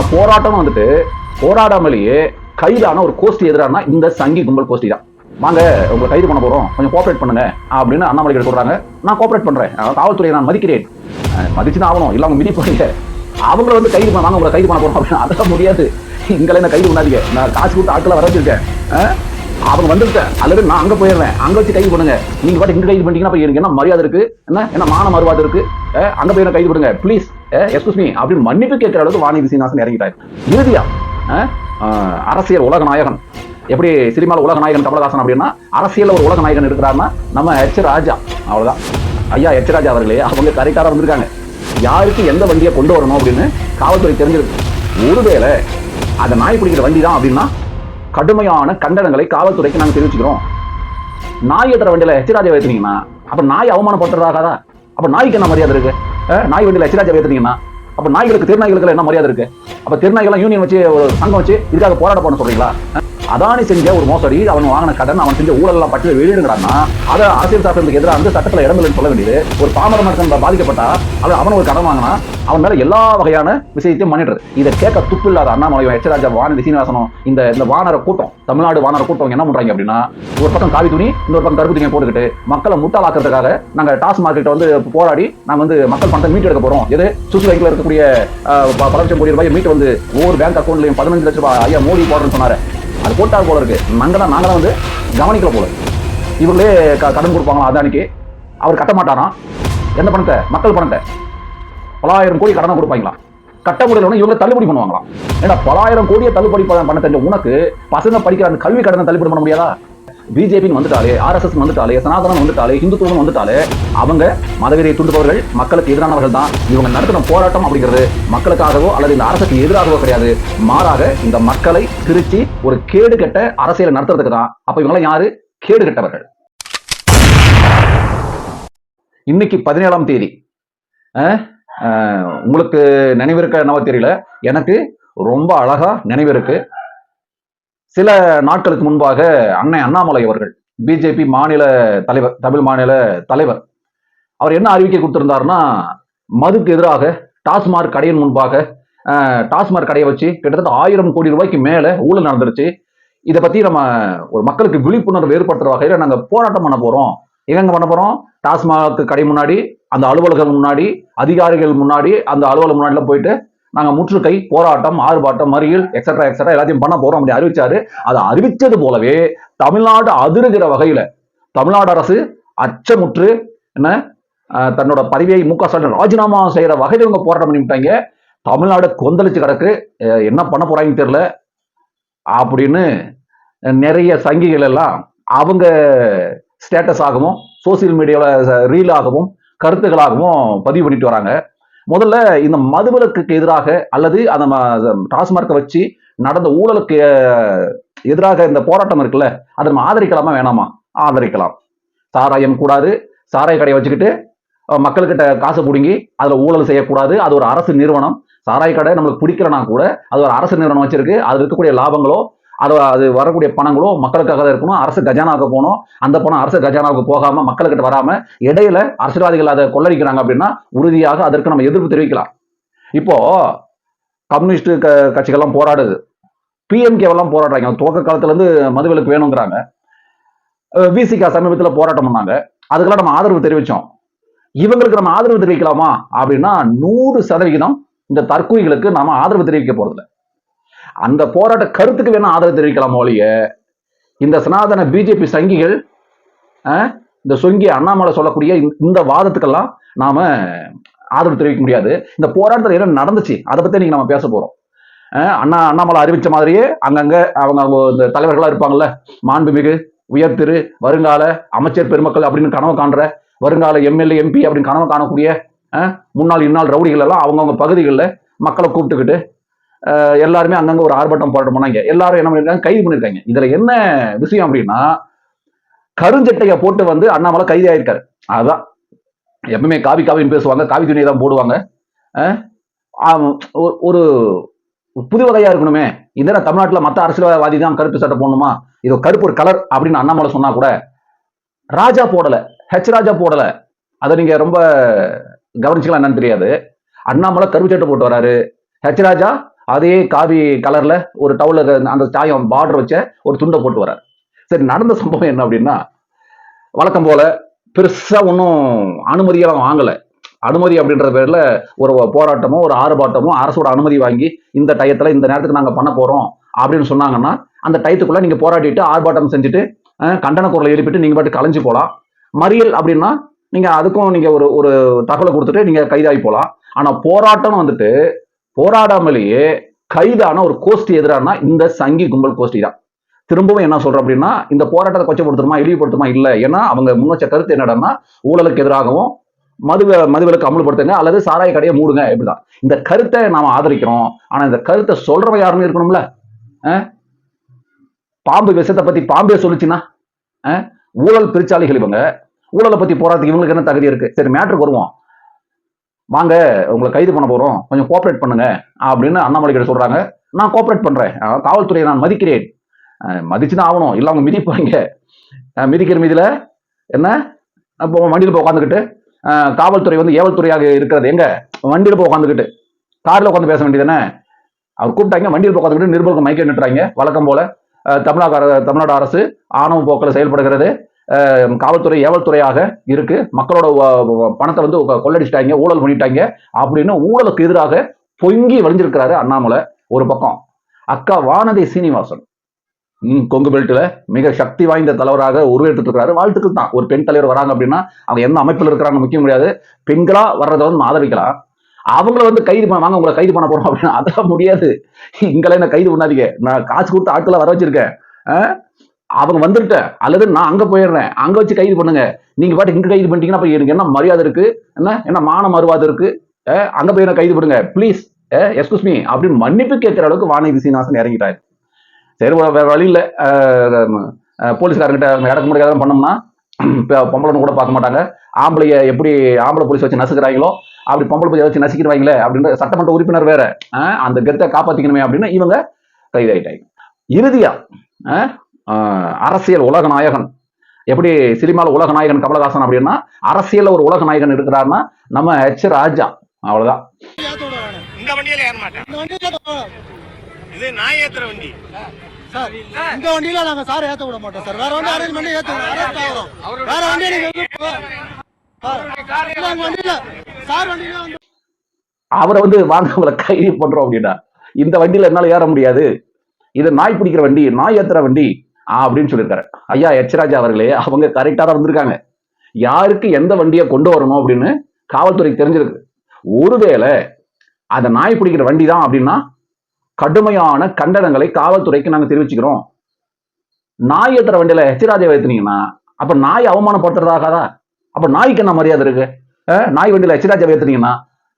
ஆனா போராட்டம் வந்துட்டு போராடாமலேயே கைதான ஒரு கோஷ்டி எதிரானா இந்த சங்கி கும்பல் கோஷ்டி தான். வாங்க உங்களை கைது பண்ண போறோம். கொஞ்சம் கோஆபரேட் பண்ணுங்க அப்படின்னு அண்ணாமலை சொல்றாங்க. நான் கோஆபரேட் பண்றேன். காவல்துறையை நான் மதிக்கிறேன். மதிச்சு மதிச்சுதான் ஆகணும். இல்ல அவங்க மிதிப்பாங்க அவங்கள வந்து கைது பண்ண வாங்க உங்களை கைது பண்ண போறோம் அப்படின்னு அதெல்லாம் முடியாது. எங்களை என்ன கைது பண்ணாதீங்க. நான் காசு கொடுத்து ஆட்களை வர வச்சிருக்கேன். அவங்க வந்துருக்கேன் அல்லது நான் அங்கே போயிடுறேன். அங்கே வச்சு கைது பண்ணுங்க. நீங்கள் பாட்டு இங்கே கைது பண்ணிட்டீங்கன்னா போய் எனக்கு என்ன மரியாதை இருக்குது என்ன? என்ன மான மறுவாதை இருக்கு? அங்கே போய் என்ன கைது பண்ணுங்க? ப்ளீஸ் எஸ்கூஸ் மீ அப்படின்னு மன்னிப்பு கேட்கிற அளவுக்கு வாணி சீனிவாசன் இறங்கிட்டாரு. இறுதியா அரசியல் உலக நாயகன். எப்படி சினிமாவில் உலக நாயகன் கமலஹாசன் அப்படின்னா அரசியல் ஒரு உலக நாயகன் இருக்கிறாருன்னா நம்ம எச் ராஜா. அவ்வளவுதான். ஐயா எச் ராஜா அவர்களே அவங்க கரைக்கார வந்திருக்காங்க. யாருக்கு எந்த வண்டியை கொண்டு வரணும் அப்படின்னு காவல்துறை தெரிஞ்சிருக்கு. ஒருவேளை அந்த நாய் பிடிக்கிற வண்டி தான் அப்படின்னா கடுமையான கண்டனங்களை காவல்துறைக்கு நாங்கள் தெரிவிச்சுக்கிறோம். நாய் ஏற்றுற எச் ராஜா ஏத்துனீங்கன்னா அப்போ நாய் அவமானப்படுத்துறதாகாதா? அப்போ நாய்க்கு என்ன மரியாதை இருக்கு? நாய் வண்டியில் எச்சிராஜா ஏற்றுனீங்கன்னா அப்ப நாய்களுக்கு திருநாய்களுக்கு என்ன மரியாதை இருக்கு? அப்ப திருநாய்கள் யூனியன் வச்சு ஒரு சங்கம் வச்சு இதுக்காக போராட பண்ண சொல்றீங்களா? அதானி செஞ்ச ஒரு மோசடி அவன் வாங்கின கடன் அவன் செஞ்ச ஊழலாம் எல்லாம் பற்றி வெளியிடுங்கிறான்னா அதை அரசியல் சாசனத்துக்கு எதிராக அந்த சட்டத்தில் இடமில்லைன்னு சொல்ல வேண்டியது ஒரு பாமர மனுஷன் பாதிக்கப்பட்டா அது அவன் ஒரு கடன் வாங்கினா அவன் மேல எல்லா வகையான விஷயத்தையும் பண்ணிடுறது. இதை கேட்க துப்பு இல்லாத அண்ணாமலையும் எச்சராஜா வானதி சீனிவாசனம் இந்த இந்த வானர கூட்டம் தமிழ்நாடு வானர கூட்டம் என்ன பண்றாங்க அப்படின்னா ஒரு பக்கம் காவி துணி இன்னொரு பக்கம் கருப்பு துணியை போட்டுக்கிட்டு மக்களை முட்டாளாக்குறதுக்காக நாங்க டாஸ் மார்க்கெட் வந்து போராடி நாங்க வந்து மக்கள் பணத்தை மீட்டு எடுக்க போறோம். எது? சுசு பேங்க்ல இருக்கக்கூடிய பல லட்சம் கோடி ரூபாய் மீட்டு வந்து ஒவ்வொரு பேங்க் அக்கௌண்ட்லயும் பதினஞ்சு லட்சம் ரூபாய் ஐயா மோடி போடுறேன்னு சொன்னாரு. அது போட்டார் போல இருக்கு. நாங்க தான் நாங்க தான் வந்து கவனிக்கல போல இருக்கு. இவங்களே க- கடன் கொடுப்பாங்களா அதானிக்கு? அவர் கட்ட மாட்டாராம் என்ன பணத்தை? மக்கள் பணத்தை. பலாயிரம் கோடி கடனை கொடுப்பாங்களா? கட்ட முடியலன்னு இவங்க தள்ளுபடி பண்ணுவாங்களாம் ஏன்னா பலாயிரம் கோடியை தள்ளுபடி பண்ண பண்ண தெரிஞ்ச உனக்கு பசங்க படிக்கிற அந்த கல்வி கடனை தள்ளுபடி பண்ண முடியாதா? பிஜேபின்னு வந்துட்டாலே ஆர்எஸ்எஸ் வந்துட்டாலே சனாதனம் வந்துட்டாலே இந்துத்துவம் வந்துட்டாலே அவங்க மதவெறியை தூண்டுபவர்கள் மக்களுக்கு எதிரானவர்கள் தான். இவங்க நடத்தின போராட்டம் அப்படிங்கிறது மக்களுக்காகவோ அல்லது இந்த அரசுக்கு எதிராகவோ கிடையாது. மாறாக இந்த மக்களை திருச்சி ஒரு கேடு கெட்ட அரசியலை நடத்துறதுக்கு தான். அப்ப இவங்களாம் யாரு? கேடு கெட்டவர்கள் இன்னைக்கு பதினேழாம் தேதி. உங்களுக்கு நினைவிருக்க என்னவோ தெரியல. எனக்கு ரொம்ப அழகா நினைவிருக்கு சில நாட்களுக்கு முன்பாக அன்னை அண்ணாமலை அவர்கள் பிஜேபி மாநில தலைவர் தமிழ் மாநில தலைவர் அவர் என்ன அறிவிக்கை கொடுத்திருந்தாருன்னா மதுக்கு எதிராக டாஸ்மாக் கடையின் முன்பாக டாஸ்மாக் கடையை வச்சு கிட்டத்தட்ட ஆயிரம் கோடி ரூபாய்க்கு மேலே ஊழல் நடந்துருச்சு. இதை பத்தி நம்ம ஒரு மக்களுக்கு விழிப்புணர்வு ஏற்படுத்துற வகையில் நாங்கள் போராட்டம் பண்ண போறோம். எங்கெங்க பண்ண போறோம்? டாஸ்மாக் கடை முன்னாடி அந்த அலுவலகம் முன்னாடி அதிகாரிகள் முன்னாடி அந்த அலுவலகம் முன்னாடிலாம் போயிட்டு நாங்கள் முற்றுகை போராட்டம் ஆர்ப்பாட்டம் மறியல் எக்ஸட்ரா எக்ஸட்ரா எல்லாத்தையும் பண்ண போறோம் அப்படி அறிவிச்சாரு. அதை அறிவிச்சது போலவே தமிழ்நாடு அதிருகிற வகையில தமிழ்நாடு அரசு அச்சமுற்று என்ன தன்னோட பதவியை மு க ஸ்டாலின் ராஜினாமா செய்யற வகையில் இவங்க போராட்டம் பண்ணிவிட்டாங்க தமிழ்நாடு கொந்தளிச்சு கிடக்கு. என்ன பண்ண போறாங்கன்னு தெரியல. அப்படின்னு நிறைய சங்கிகள் எல்லாம் அவங்க ஸ்டேட்டஸ் ஆகவும் சோசியல் மீடியாவில் ரீல் ஆகவும் கருத்துக்களாகவும் பதிவு பண்ணிட்டு வராங்க. முதல்ல இந்த மதுவிலக்குக்கு எதிராக அல்லது அந்த ம- டாஸ்மார்க்கை வச்சு நடந்த ஊழலுக்கு எதிராக இந்த போராட்டம் இருக்குல்ல அதை நம்ம ஆதரிக்கலாமா வேணாமா? ஆதரிக்கலாம். சாராயம் கூடாது சாராய கடையை வச்சுக்கிட்டு மக்கள்கிட்ட காசு பிடுங்கி அதில் ஊழல் செய்யக்கூடாது அது ஒரு அரசு நிறுவனம். சாராய கடை நம்மளுக்கு பிடிக்கலனா கூட அது ஒரு அரசு நிறுவனம் வச்சிருக்கு அது இருக்கக்கூடிய லாபங்களோ அது அது வரக்கூடிய பணங்களோ மக்களுக்காக தான் இருக்கணும். அரசு கஜானாவுக்கு போகணும். அந்த பணம் அரசு கஜானாவுக்கு போகாம மக்களுக்கிட்ட வராம இடையில அரசியல்வாதிகள் அதை கொள்ளடிக்கிறாங்க அப்படின்னா உறுதியாக அதற்கு நம்ம எதிர்ப்பு தெரிவிக்கலாம். இப்போ கம்யூனிஸ்ட் க கட்சிகள்லாம் போராடுது. பிஎம்கேவெல்லாம் போராடுறாங்க. துவக்க காலத்துல இருந்து மதுவிலக்கு வேணுங்கிறாங்க. விசிகா சமீபத்தில் போராட்டம் பண்ணாங்க. அதுக்கெல்லாம் நம்ம ஆதரவு தெரிவிச்சோம். இவங்களுக்கு நம்ம ஆதரவு தெரிவிக்கலாமா? அப்படின்னா நூறு சதவிகிதம் இந்த தற்கொலைகளுக்கு நாம ஆதரவு தெரிவிக்க போறதில்லை. அந்த போராட்ட கருத்துக்கு வேணா ஆதரவு தெரிவிக்கலாம் ஒழிய? இந்த சனாதன பிஜேபி சங்கிகள் இந்த சொங்கி அண்ணாமலை சொல்லக்கூடிய இந்த- இந்த வாதத்துக்கெல்லாம் நாம ஆதரவு தெரிவிக்க முடியாது. இந்த போராட்டத்தில் என்ன நடந்துச்சு? அதை பத்தி நீங்க நம்ம பேச போறோம். அண்ணா அண்ணாமலை அறிவிச்ச மாதிரியே அங்கங்க அவங்க அவங்க இந்த தலைவர்களா இருப்பாங்கல்ல. மாண்புமிகு உயர்திரு வருங்கால அமைச்சர் பெருமக்கள் அப்படின்னு கனவு காண்ற வருங்கால எம்எல்ஏ எம்பி அப்படின்னு கனவு காணக்கூடிய முன்னாள் இந்நாள் ரவுடிகள் எல்லாம் அவங்கவுங்க பகுதிகளில் மக்களை கூப்பிட்டுக்கிட்டு எல்லாருமே அங்கங்க ஒரு ஆர்ப்பாட்டம் போராட்டம் பண்ணாங்க. எல்லாரும் என்ன பண்ணிருக்காங்க? கைது பண்ணிருக்காங்க. இதுல என்ன விஷயம் அப்படின்னா கருஞ்சட்டையை போட்டு வந்து அண்ணாமலை கைது ஆயிருக்காரு. அதுதான் எப்பவுமே காவி காவின்னு பேசுவாங்க. காவி துணியை தான் போடுவாங்க. ஒரு- ஒரு புது வகையா இருக்கணுமே. இந்த தமிழ்நாட்டில் மற்ற அரசியல்வாதி தான் கருப்பு சட்டை போடணுமா? இது கருப்பு ஒரு கலர் அப்படின்னு அண்ணாமலை சொன்னா கூட ராஜா போடல. ஹெச் ராஜா போடல. அதை நீங்க ரொம்ப கவனிச்சுக்கலாம் என்னன்னு தெரியாது. அண்ணாமலை கருப்பு சட்டை போட்டு வராரு. ஹெச் ராஜா அதே காவி கலர்ல ஒரு டவுல அந்த சாயம் பார்டர் வச்ச ஒரு துண்டை போட்டு வரார் சரி நடந்த சம்பவம் என்ன அப்படின்னா வழக்கம் போல பெருசா ஒன்றும் அனுமதியெல்லாம் வாங்கலை. அனுமதி அப்படின்ற பேர்ல ஒரு போராட்டமோ ஒரு ஆர்ப்பாட்டமோ அரசோட அனுமதி வாங்கி இந்த டயத்துல இந்த நேரத்துக்கு நாங்கள் பண்ண போறோம் அப்படின்னு சொன்னாங்கன்னா அந்த டயத்துக்குள்ள நீங்க போராடிட்டு ஆர்ப்பாட்டம் செஞ்சுட்டு கண்டன குரலை எழுப்பிட்டு நீங்க பாட்டு கலைஞ்சு போகலாம் மறியல் அப்படின்னா நீங்க அதுக்கும் நீங்க ஒரு ஒரு தகவலை கொடுத்துட்டு நீங்க கைதாகி போகலாம் ஆனா போராட்டம் வந்துட்டு போராடாமலேயே கைதான ஒரு கோஷ்டி எதிரானா இந்த சங்கி கும்பல் கோஷ்டி தான் திரும்பவும் என்ன சொல்றேன் அப்படின்னா இந்த போராட்டத்தை கொச்சப்படுத்துமா இழிவுபடுத்துமா இல்ல. ஏன்னா அவங்க முன் கருத்து என்னடன்னா ஊழலுக்கு எதிராகவும் மது மதுவிலக்கு அமல்படுத்துங்க அல்லது சாராய கடையை மூடுங்க இப்படிதான். இந்த கருத்தை நாம ஆதரிக்கிறோம். ஆனா இந்த கருத்தை சொல்றவன் யாருன்னு இருக்கணும்ல? பாம்பு விஷத்தை பத்தி பாம்பே சொல்லுச்சுன்னா ஊழல் பிரிச்சாளிகள் இவங்க. ஊழலை பத்தி போராட்டத்துக்கு இவங்களுக்கு என்ன தகுதி இருக்கு? சரி மேட்ருக்கு வருவோம். வாங்க உங்களை கைது பண்ண போறோம். கொஞ்சம் கோஆப்ரேட் பண்ணுங்க அப்படின்னு அண்ணாமலை கிட்ட சொல்றாங்க. நான் கோஆப்ரேட் பண்றேன். காவல்துறையை நான் மதிக்கிறேன். மதிச்சு தான் ஆகணும். இல்லை அவங்க மிதிப்பாங்க. மிதிக்கிற மீதியில் என்ன? இப்போ வண்டியில் போய் உட்காந்துக்கிட்டு காவல்துறை வந்து ஏவல்துறையாக இருக்கிறது எங்க? வண்டியில் போய் உட்காந்துக்கிட்டு காரில் உட்காந்து பேச வேண்டியதானே அவர் கூப்பிட்டாங்க வண்டியில் போய் உட்காந்துக்கிட்டு நிருபருக்கு மைக்க நிட்டுறாங்க. வழக்கம் போல அஹ் தமிழ்நாடு தமிழ்நாடு அரசு ஆணவ போக்கில் செயல்படுகிறது. காவல்துறை ஏவல்துறையாக இருக்கு. மக்களோட பணத்தை வந்து கொள்ளடிச்சிட்டாங்க ஊழல் பண்ணிட்டாங்க அப்படின்னு ஊழலுக்கு எதிராக பொங்கி வழிஞ்சிருக்கிறாரு அண்ணாமலை ஒரு பக்கம். அக்கா வானதி சீனிவாசன். கொங்கு பெல்ட்ல மிக சக்தி வாய்ந்த தலைவராக உருவேற்று இருக்கிறாரு வாழ்த்துக்கள் தான். ஒரு பெண் தலைவர் வராங்க அப்படின்னா அவங்க எந்த அமைப்பில் இருக்கிறாங்க முக்கியம் கிடையாது. பெண்களா வர்றதை வந்து ஆதரிக்கலாம். அவங்கள வந்து கைது பண்ண வாங்க உங்களை கைது பண்ண போறோம் அப்படின்னா அதெல்லாம் முடியாது. இங்கெல்லாம் என்ன கைது பண்ணாதீங்க. நான் காசு கொடுத்து ஆட்களை வர வச்சிருக்கேன். அவங்க வந்துட்ட அல்லது நான் அங்க போயிடுறேன் அங்க வச்சு கைது பண்ணுங்க. நீங்க பாட்டு இங்க கைது பண்ணிட்டீங்கன்னா அப்ப எனக்கு என்ன மரியாதை இருக்கு? என்ன என்ன மான மறுவாதை இருக்கு? அங்க போய் கைது பண்ணுங்க? ப்ளீஸ் எஸ்கூஸ் மீ அப்படின்னு மன்னிப்பு கேட்கிற அளவுக்கு வானதி சீனிவாசன் இறங்கிட்டாரு. சரி வேற வேற வழி இல்லை. போலீஸ்காரங்கிட்ட இடக்கு முடியாத பண்ணோம்னா பொம்பளை பொம்பளைன்னு கூட பார்க்க மாட்டாங்க. ஆம்பளைய எப்படி ஆம்பளை போலீஸ் வச்சு நசுக்கிறாங்களோ அப்படி பொம்பளை போய் வச்சு நசுக்கிடுவாங்களே அப்படின்ற சட்டமன்ற உறுப்பினர் வேற. அந்த கெத்தை காப்பாத்திக்கணுமே அப்படின்னு இவங்க கைதாயிட்டாங்க. இறுதியா அரசியல் உலக நாயகன். எப்படி சினிமால உலக நாயகன் கமலஹாசன் அப்படின்னா அரசியல்ல ஒரு உலக நாயகன் இருக்கிறாருன்னா நம்ம எச் ராஜா. அவ்வளவுதான். ஏத்த விடுறானே. இந்த வண்டியில ஏற மாட்டேன். இந்த வண்டியில ஏத்த- இது நான் ஏத்துற வண்டி. சார் இந்த வண்டியில நாங்க சார் ஏத்த விட மாட்டோம் சார். வேற வண்டி அரேஞ்ச் பண்ணி ஏத்த அரேஞ்ச் ஆகிறோம். வேற வண்டியை நீங்க வந்து சார் இல்ல, எங்க வண்டியில சார் வண்டியில வந்து அவரை வந்து வாங்க உங்களை கைது பண்றோம் அப்படின்னா இந்த வண்டியில என்னால ஏற முடியாது. இது நாய் பிடிக்கிற வண்டி நாய் ஏத்துற வண்டி. அப்படின்னு சொல்லியிருக்காரு. ஐயா எச்ராஜா அவர்களே அவங்க கரெக்டாக தான் வந்திருக்காங்க. யாருக்கு எந்த வண்டியை கொண்டு வரணும் அப்படின்னு காவல்துறைக்கு தெரிஞ்சிருக்கு. ஒருவேளை அந்த நாய் பிடிக்கிற வண்டி தான் அப்படின்னா கடுமையான கண்டனங்களை காவல்துறைக்கு நாங்கள் தெரிவிச்சுக்கிறோம். நாய் ஏற்றுற வண்டியில எச்ராஜா ஏற்றுனீங்கன்னா அப்ப நாய் அவமானப்படுத்துறதாகாதா அப்ப நாய்க்கு என்ன மரியாதை இருக்கு? நாய் வண்டியில எச்ராஜா ஏற்றுனீங்கன்னா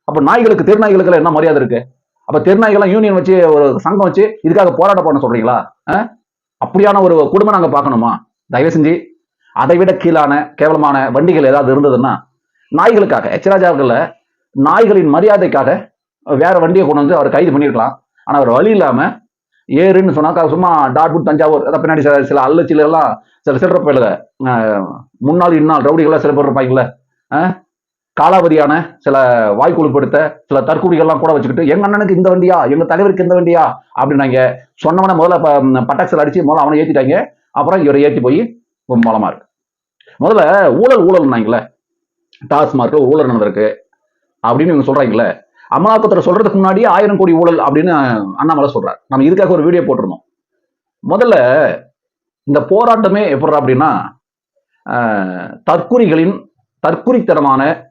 அப்ப நாய்களுக்கு தெருநாய்களுக்கு என்ன மரியாதை இருக்கு? அப்ப தெருநாய்கள்லாம் யூனியன் வச்சு ஒரு சங்கம் வச்சு இதுக்காக போராட்டம் பண்ண சொல்றீங்களா? அப்படியான ஒரு குடும்பம் நாங்க பார்க்கணுமா? தயவு செஞ்சு அதை விட கீழான கேவலமான வண்டிகள் ஏதாவது இருந்ததுன்னா நாய்களுக்காக எச்சராஜாவில் நாய்களின் மரியாதைக்காக வேற வண்டியை கொண்டு வந்து அவர் கைது பண்ணியிருக்கலாம். ஆனா அவர் வழி இல்லாம ஏறுன்னு சொன்னாக்கா சும்மா டாட்புட் தஞ்சாவூர் அதை பின்னாடி சில சில அல்லச்சில எல்லாம் சில சில்லற முன்னாள் இந்நாள் ரவுடிகள்லாம் சில பேர் இருப்பாங்கல்ல காலாவதியான சில வாய்க்குழுப்படுத்த சில தற்கூடிகள்லாம் கூட வச்சுக்கிட்டு எங்க அண்ணனுக்கு இந்த வண்டியா? எங்க தலைவருக்கு இந்த வண்டியா? அப்படின்னாங்க. சொன்னவன முதல்ல ப- அடிச்சு முதல்ல அவனை ஏத்திட்டாங்க. அப்புறம் இவரை ஏத்தி போய் மலமா இருக்கு. முதல்ல ஊழல் ஊழல்னாங்களே டாஸ்மார்க் ஊழல் நடந்திருக்கு. அப்படின்னு இவங்க சொல்றாங்களே அமலாக்கத்துறை சொல்றதுக்கு முன்னாடியே ஆயிரம் கோடி ஊழல் அப்படின்னு அண்ணாமலை சொல்றாரு. நம்ம இதுக்காக ஒரு வீடியோ போட்டிருந்தோம். முதல்ல இந்த போராட்டமே எப்படி அப்படின்னா தற்குறிகளின் தற்குறித்தனமான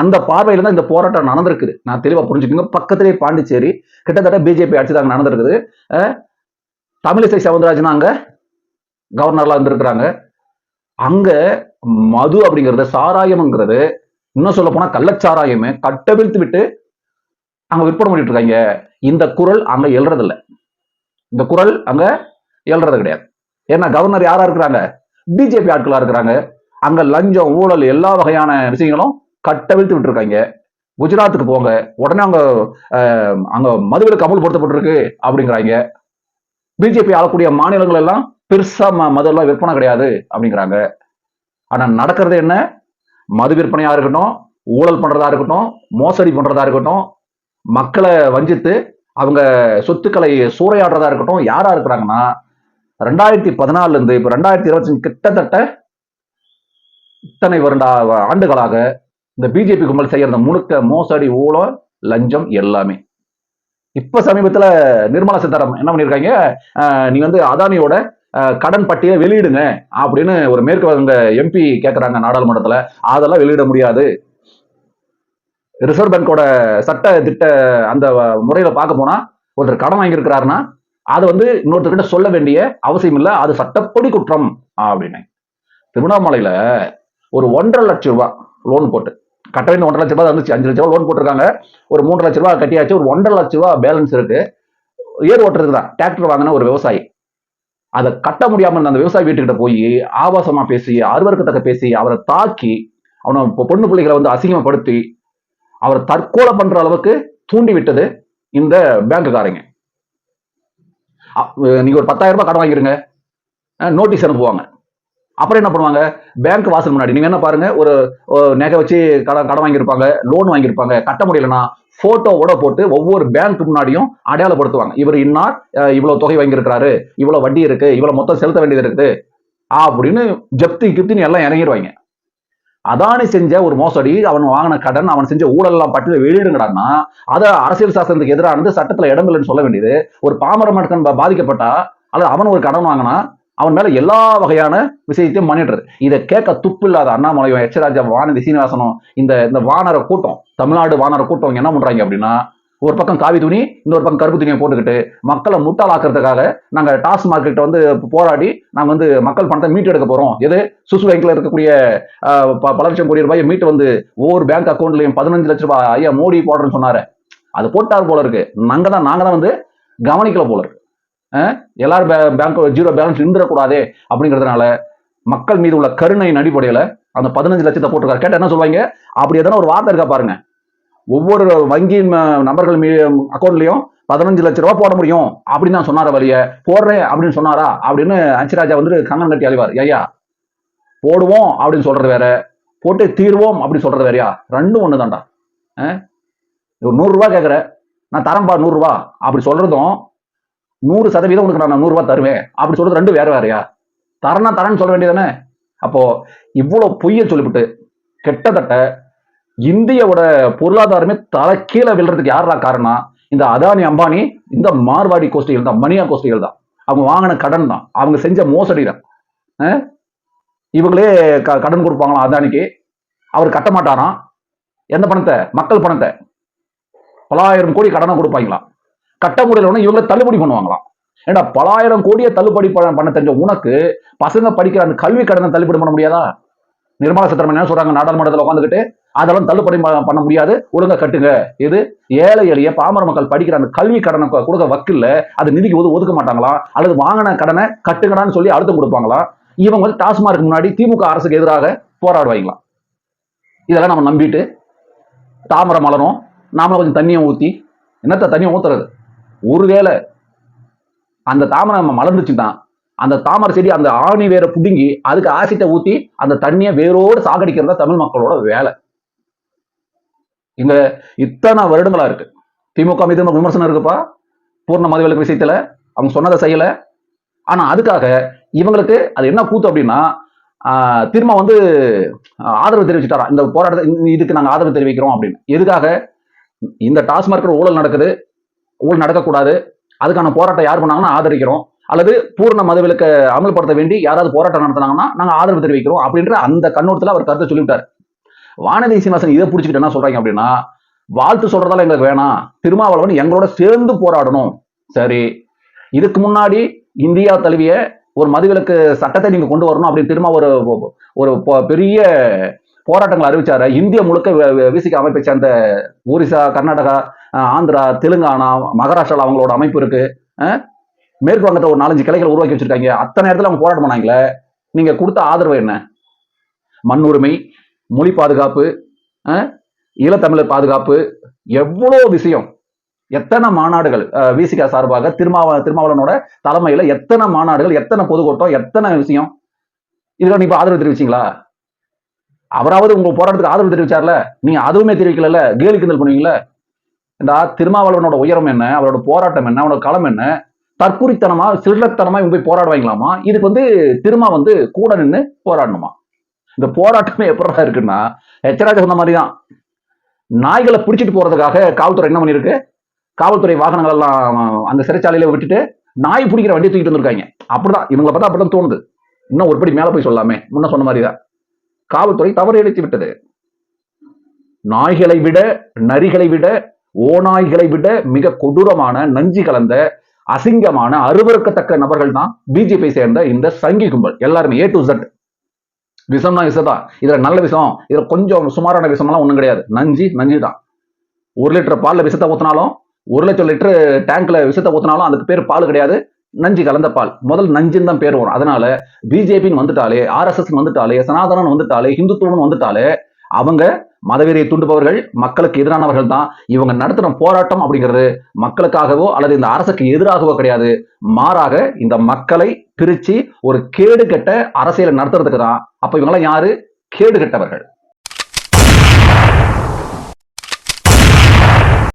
அந்த பார்வையில தான் இந்த போராட்டம் நடந்திருக்குது. நான் தெளிவா புரிஞ்சுக்கோங்க. பக்கத்திலே பாண்டிச்சேரி கிட்டத்தட்ட பிஜேபி ஆட்சி தான் நடந்திருக்குது. தமிழிசை சவுந்தரராஜன் அங்க கவர்னர்லாம் இருந்திருக்கிறாங்க. அங்க மது அப்படிங்கிறது சாராயம்ங்கிறது இன்னும் சொல்ல போனா கள்ளச்சாராயமே கட்டவிழ்த்து விட்டு அங்க விற்பனை பண்ணிட்டு இருக்காங்க. இந்த குரல் அங்க எழுறதில்ல. இந்த குரல் அங்க எழுறது கிடையாது. ஏன்னா கவர்னர் யாரா இருக்கிறாங்க? பிஜேபி ஆட்களா இருக்கிறாங்க. அங்க லஞ்சம் ஊழல் எல்லா வகையான விஷயங்களும் கட்டவிழ்த்து விட்டுருக்காங்க. குஜராத்துக்கு போங்க. உடனே அங்க அங்க மதுவிலக்கு அமல்படுத்தப்பட்டிருக்கு அப்படிங்கிறாங்க. பிஜேபி ஆளக்கூடிய மாநிலங்கள் எல்லாம் பெருசா ம- மதுவெல்லாம் விற்பனை கிடையாது அப்படிங்கிறாங்க. ஆனா நடக்கிறது என்ன? மது விற்பனையா இருக்கட்டும் ஊழல் பண்றதா இருக்கட்டும் மோசடி பண்றதா இருக்கட்டும் மக்களை வஞ்சித்து அவங்க சொத்துக்களை சூறையாடுறதா இருக்கட்டும் யாரா இருக்கிறாங்கன்னா ரெண்டாயிரத்தி பதினாலுல இருந்து இப்ப ரெண்டாயிரத்தி இருபத்தி கிட்டத்தட்ட இத்தனை வருட ஆண்டுகளாக இந்த பிஜேபி கும்பல் செய்யற முழுக்க மோசடி ஊழல் லஞ்சம் எல்லாமே. இப்ப சமீபத்துல நிர்மலா சீதாராமன் என்ன பண்ணிருக்காங்க? நீ வந்து அதானியோட கடன் பட்டியலை வெளியிடுங்க அப்படின்னு ஒரு மேற்கு வங்க எம்பி கேட்கறாங்க நாடாளுமன்றத்துல. அதெல்லாம் வெளியிட முடியாது. ரிசர்வ் பேங்கோட சட்ட திட்ட அந்த முறையில பார்க்க போனா ஒருத்தர் கடன் வாங்கியிருக்கிறாருன்னா அதை வந்து இன்னொருத்தர்கிட்ட சொல்ல வேண்டிய அவசியம் இல்லை. அது சட்டப்படி குற்றம் அப்படின்னு. திருவண்ணாமலையில ஒரு ஒன்றரை லட்சம் ரூபா லோன் போட்டு. கட்ட வேண்டிய ஒன்றரை லட்ச ரூபா வந்துச்சு அஞ்சு லட்ச ரூபாய் லோன் போட்டிருக்காங்க. ஒரு மூன்று லட்ச ரூபா கட்டியாச்சு. ஒரு ஒன்றரை லட்ச ரூபா பேலன்ஸ் இருக்கு. ஏர் ஓட்டுறதுக்கு தான். டிராக்டர் வாங்கின ஒரு விவசாயி. அதை கட்ட முடியாமல் இருந்த அந்த விவசாயி வீட்டுக்கிட்ட போய் ஆபாசமா பேசி அருவருக்கத்தக்க பேசி அவரை தாக்கி அவனை பொண்ணு பிள்ளைகளை வந்து அசிங்கப்படுத்தி அவரை தற்கொலை பண்ற அளவுக்கு தூண்டி விட்டது இந்த பேங்க்குக்காரங்க நீங்க ஒரு பத்தாயிரம் ரூபாய் கடன் வாங்கிருங்க. நோட்டீஸ் அனுப்புவாங்க. அப்புறம் என்ன பண்ணுவாங்க? பேங்க் வாசல் முன்னாடி. நீங்க என்ன பாருங்க. ஒரு நகை வச்சு கடன் கடன் வாங்கியிருப்பாங்க லோன் வாங்கியிருப்பாங்க கட்ட முடியலன்னா போட்டோவோட போட்டு ஒவ்வொரு பேங்க் முன்னாடியும் அடையாளப்படுத்துவாங்க. இவர் இன்னார்? இவ்வளவு தொகை வாங்கியிருக்கிறாரு. இவ்வளவு வட்டி இருக்கு. இவ்வளவு மொத்தம் செலுத்த வேண்டியது இருக்குது. அப்படின்னு ஜப்தி கிப்தின்னு எல்லாம் இறங்கிடுவாங்க அதானி செஞ்ச ஒரு மோசடி அவன் வாங்கின கடன் அவன் செஞ்ச ஊழல்லாம் பட்டு வெளியிடுங்கடான்னா அதை அரசியல் சாசனத்துக்கு எதிரானது சட்டத்துல இடம் இல்லைன்னு சொல்ல வேண்டியது. ஒரு பாமர மக்கள் பாதிக்கப்பட்டா அல்லது அவன் ஒரு கடன் வாங்கினா அவன் மேல எல்லா வகையான விஷயத்தையும் பண்ணிடுறது இதை கேட்க துப்பு இல்லாத அண்ணாமலையும் எச் ராஜா வானதி சீனிவாசனும் இந்த இந்த வானர கூட்டம் தமிழ்நாடு வானர கூட்டம் என்ன பண்றாங்க அப்படின்னா ஒரு பக்கம் காவி துணி இன்னொரு பக்கம் கருப்பு துணியை போட்டுக்கிட்டு மக்களை முட்டாளாக்குறதுக்காக நாங்க டாஸ்மாக் கிட்ட வந்து போராடி நாங்க வந்து மக்கள் பணத்தை மீட்டு எடுக்க போறோம். எது? சுசு பேங்க்ல இருக்கக்கூடிய ப- பல லட்சம் கோடி ரூபாயை மீட்டு வந்து ஒவ்வொரு பேங்க் அக்கௌண்ட்லயும் பதினஞ்சு லட்சம் ரூபாய் ஐயா மோடி போடுறேன்னு சொன்னாரு. அது போட்டார் போல இருக்கு. நாங்க தான் நாங்க தான் வந்து கவனிக்கல போல இருக்கு. எல்லாரும் பேங்க் ஜீரோ பேலன்ஸ் இருந்துடக்கூடாதே அப்படிங்கிறதுனால மக்கள் மீது உள்ள கருணையின் அடிப்படையில் அந்த பதினஞ்சு லட்சத்தை போட்டிருக்காரு. கேட்டால் என்ன சொல்லுவாங்க? அப்படி எதனா ஒரு வார்த்தை இருக்கா பாருங்க. ஒவ்வொரு வங்கியின் நபர்கள் மீ அக்கௌண்ட்லையும் பதினஞ்சு லட்ச ரூபா போட முடியும் அப்படின்னு தான் சொன்னார வழிய. போடுறேன் அப்படின்னு சொன்னாரா? அப்படின்னு அஞ்சராஜா வந்து கண்ணன் கட்டி அழிவார். ஐயா போடுவோம் அப்படின்னு சொல்றது வேற. போட்டு தீர்வோம் அப்படின்னு சொல்றது வேறையா? ரெண்டும் ஒண்ணு தான்டா ஒரு நூறுரூவா கேட்குற நான் தரேன்பா நூறுரூவா அப்படி சொல்றதும் நூறு சதவீதம் உனக்கு நான் நூறுரூவா தருவேன். அப்படி சொல்றது ரெண்டு வேற வேறையா? தரனா தரேன்னு சொல்ல வேண்டியதானே அப்போ இவ்வளோ பொய்ய சொல்லிவிட்டு கிட்டத்தட்ட இந்தியாவோட பொருளாதாரமே தலை கீழே விழுறதுக்கு யாரா காரணம் இந்த அதானி அம்பானி இந்த மார்வாடி கோஷ்டிகள் தான் மணியா கோஷ்டிகள் தான். அவங்க வாங்கின கடன் தான். அவங்க செஞ்ச மோசடி தான். இவங்களே க- கடன் கொடுப்பாங்களாம் அதானிக்கு. அவர் கட்ட மாட்டாராம். எந்த பணத்தை? மக்கள் பணத்தை. பலாயிரம் கோடி கடனை கொடுப்பாங்களாம். கட்ட முறையில் ஒன்று இவங்களை தள்ளுபடி பண்ணுவாங்களாம். ஏன்னா பலாயிரம் கோடியை தள்ளுபடி பண்ண பண்ண தெரிஞ்ச உனக்கு பசங்க படிக்கிற அந்த கல்வி கடனை தள்ளுபடி பண்ண முடியாதா? நிர்மலா சீதாராமன் என்ன சொல்றாங்க? நாடாளுமன்றத்தில் உட்காந்துக்கிட்டு அதெல்லாம் தள்ளுபடி பண்ண முடியாது. ஒழுங்கா கட்டுங்க. இது ஏழை எளிய பாமர மக்கள் படிக்கிற அந்த கல்வி கடனை கொடுக்க வக்கில்ல. அது நிதிக்கு ஒது ஒதுக்க மாட்டாங்களாம் அல்லது வாங்கின கடனை கட்டுங்கடான்னு சொல்லி அழுத்தம் கொடுப்பாங்களா? இவங்க வந்து டாஸ்மார்க் முன்னாடி திமுக அரசுக்கு எதிராக போராடுவாங்களாம் இதெல்லாம் நம்ம நம்பிட்டு தாமரை மலரும். நாம கொஞ்சம் தண்ணியை ஊற்றி என்னத்த தண்ணியை ஊத்துறது? ஒருவேளை அந்த தாமரை நம்ம மலர்ந்துச்சுன்னா அந்த தாமரை செடி அந்த ஆணி வேற புடுங்கி அதுக்கு ஆசிட்டை ஊத்தி அந்த தண்ணியை வேரோடு சாகடிக்கிறதா தமிழ் மக்களோட வேலை. இங்க இத்தனை வருடங்களா இருக்கு. திமுக மீது நம்ம விமர்சனம் இருக்குப்பா. பூர்ண மதுவிலக்கு விஷயத்துல அவங்க சொன்னதை செய்யல. ஆனா அதுக்காக இவங்களுக்கு அது என்ன கூத்து அப்படின்னா திரும்ப வந்து ஆதரவு தெரிவிச்சுட்டாரா. இந்த போராட்டத்தை இதுக்கு நாங்க ஆதரவு தெரிவிக்கிறோம் அப்படின்னு. எதுக்காக? இந்த டாஸ்மார்க்கில் ஊழல் நடக்குது. ஊழல் நடக்கக்கூடாது. அதுக்கான போராட்டம் யார் பண்ணாங்கன்னா ஆதரிக்கிறோம். அல்லது பூர்ண மதவிலக்க அமல்படுத்த வேண்டி யாராவது போராட்டம் நடத்தினாங்கன்னா நாங்கள் ஆதரவு தெரிவிக்கிறோம் அப்படின்ற அந்த கண்ணோட்டத்தில் அவர் கருத்தை சொல்லிவிட்டார். வானதி சீனிவாசன் இதை பிடிச்சிக்கிட்டு என்ன சொல்றாங்க அப்படின்னா வாழ்த்து சொல்றதால எங்களுக்கு வேணாம். திருமாவளவன் எங்களோட சேர்ந்து போராடணும். சரி இதுக்கு முன்னாடி இந்தியா தழுவிய ஒரு மதுவிலக்கு சட்டத்தை நீங்க கொண்டு வரணும் அப்படின்னு திரும்ப ஒரு ஒரு பெரிய போராட்டங்கள் அறிவிச்சாரு. இந்தியா முழுக்க விசிக அமைப்பை சேர்ந்த ஒரிசா கர்நாடகா ஆந்திரா தெலுங்கானா மகாராஷ்டிரால அவங்களோட அமைப்பு இருக்கு. மேற்கு வங்கத்தை ஒரு நாலஞ்சு கிளைகளை உருவாக்கி வச்சிருக்காங்க. அத்தனை இடத்துல அவங்க போராட்டம் பண்ணாங்களே. நீங்க கொடுத்த ஆதரவு என்ன? மண் உரிமை மொழி பாதுகாப்பு ஈழத்தமிழர் பாதுகாப்பு. எவ்வளோ விஷயம். எத்தனை மாநாடுகள் விசிகா சார்பாக திருமாவ திருமாவளவனோட தலைமையில எத்தனை மாநாடுகள் எத்தனை பொதுக்கூட்டம் எத்தனை விஷயம். இதுல நீ இப்ப ஆதரவு தெரிவிச்சீங்களா? அவராவது உங்க போராட்டத்துக்கு ஆதரவு தெரிவிச்சார்ல? நீங்க அதுவுமே தெரிவிக்கல கேலி கிண்டல் பண்ணுவீங்களா? இந்த திருமாவளவனோட உயரம் என்ன? அவரோட போராட்டம் என்ன? அவனோட களம் என்ன? தற்குறித்தனமா சில்லத்தனமா இவங்க போய் போராடுவாங்களாமா? இதுக்கு வந்து திருமா வந்து கூட நின்று போராடணுமா? இந்த போராட்டமே எப்படா இருக்குன்னா எச்சராஜா சொன்ன மாதிரி தான் நாய்களை பிடிச்சிட்டு போறதுக்காக காவல்துறை என்ன பண்ணிருக்கு காவல்துறை வாகனங்கள் எல்லாம் அந்த சிறைச்சாலையில விட்டுட்டு நாய் பிடிக்கிற வண்டியை தூக்கிட்டு வந்திருக்காங்க. அப்படிதான். இவங்களை பார்த்தா அப்படிதான் தோணுது. இன்னும் ஒருபடி மேல போய் சொல்லாமே. முன்ன சொன்ன மாதிரி தான் காவல்துறை தவறு இழைத்து விட்டது. நாய்களை விட நரிகளை விட ஓநாய்களை விட மிக கொடூரமான நஞ்சு கலந்த அசிங்கமான அருவறுக்கத்தக்க நபர்கள் தான் பிஜேபி சேர்ந்த இந்த சங்கி கும்பல். எல்லாருமே ஏ டு ஜட் விஷம் தான். இதுல நல்ல விஷம். இதுல கொஞ்சம் சுமாரான விஷமெல்லாம் ஒண்ணும் கிடையாது. நஞ்சு நஞ்சு தான். ஒரு லிட்டர் பால்ல விஷத்தை ஊத்தினாலும் ஒரு லட்சம் லிட்டர் டேங்க்ல விஷத்தை ஊத்தினாலும் அதுக்கு பேர் பால் கிடையாது. நஞ்சு கலந்த பால். முதல் நஞ்சுன்னு தான் பேர் வரும். அதனால பிஜேபின்னு வந்துட்டாலே ஆர்எஸ்எஸ் வந்துட்டாலே சனாதனன் வந்துட்டாலே இந்துத்துவம் வந்துட்டாலே அவங்க மதவெறியை தூண்டுபவர்கள் மக்களுக்கு எதிரானவர்கள் தான். இவங்க நடத்துகிற போராட்டம் அப்படிங்கிறது மக்களுக்காகவோ அல்லது இந்த அரசுக்கு எதிராகவோ கிடையாது. மாறாக இந்த மக்களை பிரிச்சு ஒரு கேடு கெட்ட அரசியலை நடத்துறதுக்கு தான். அப்ப இவங்களாம் யாரு? கேடு கெட்டவர்கள்